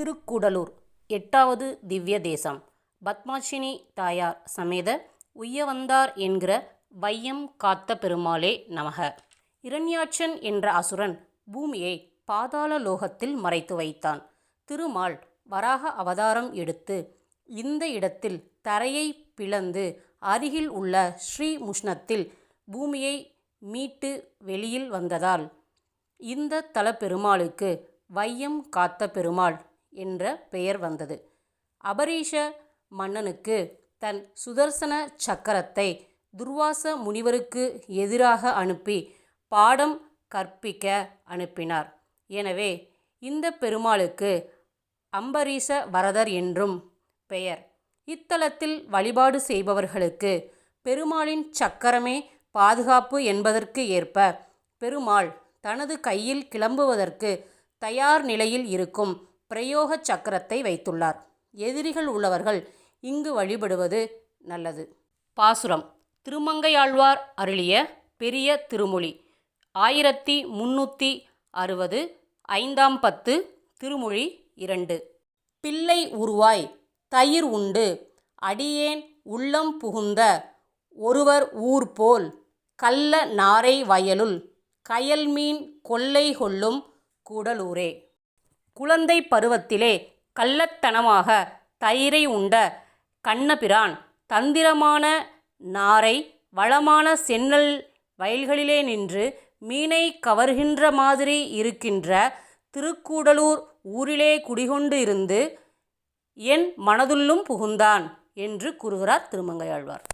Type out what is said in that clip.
திருக்குடலூர் எட்டாவது திவ்ய தேசம். பத்மாட்சினி தாயார் சமேத உய்யவந்தார் என்கிற வையம் காத்த பெருமாளே நமக. இரண்யாட்சன் என்ற அசுரன் பூமியை பாதாள லோகத்தில் மறைத்து வைத்தான். திருமால் வராக அவதாரம் எடுத்து இந்த இடத்தில் தரையை பிளந்து அருகில் உள்ள ஸ்ரீமுஷ்ணத்தில் பூமியை மீட்டு வெளியில் வந்ததால் இந்த தல பெருமாளுக்கு வையம் காத்த பெருமாள் என்ற பெயர் வந்தது. அபரீஷ மன்னனுக்கு தன் சுதர்சன சக்கரத்தை துர்வாச முனிவருக்கு எதிராக அனுப்பி பாடம் கற்பிக்க அனுப்பினார். எனவே இந்த பெருமாளுக்கு அம்பரீஷ வரதர் என்றும் பெயர். இத்தலத்தில் வழிபாடு செய்பவர்களுக்கு பெருமாளின் சக்கரமே பாதுகாப்பு என்பதற்கு ஏற்ப பெருமாள் தனது கையில் கிளம்புவதற்கு தயார் நிலையில் இருக்கும் பிரயோக சக்கரத்தை வைத்துள்ளார். எதிரிகள் உள்ளவர்கள் இங்கு வழிபடுவது நல்லது. பாசுரம். திருமங்கையாழ்வார் அருளிய பெரிய திருமொழி. ஆயிரத்தி முன்னூற்றி அறுபது ஐந்தாம் பத்து திருமொழி இரண்டு. பிள்ளை உருவாய் தயிர் உண்டு. அடியேன் உள்ளம் புகுந்த ஒருவர் ஊர் போல் கள்ள நாரை வயலுள் கயல்மீன் கொள்ளை கொள்ளும் கூடலூரே. குழந்தை பருவத்திலே கள்ளத்தனமாக தயிரை உண்ட கண்ணபிரான் தந்திரமான நாரை வளமான சென்னல் வயல்களிலே நின்று மீனை கவர்கின்ற மாதிரி இருக்கின்ற திருக்கூடலூர் ஊரிலே குடிகொண்டு இருந்து என் மனதுள்ளும் புகுந்தான் என்று கூறுகிறார் திருமங்கையாழ்வார்.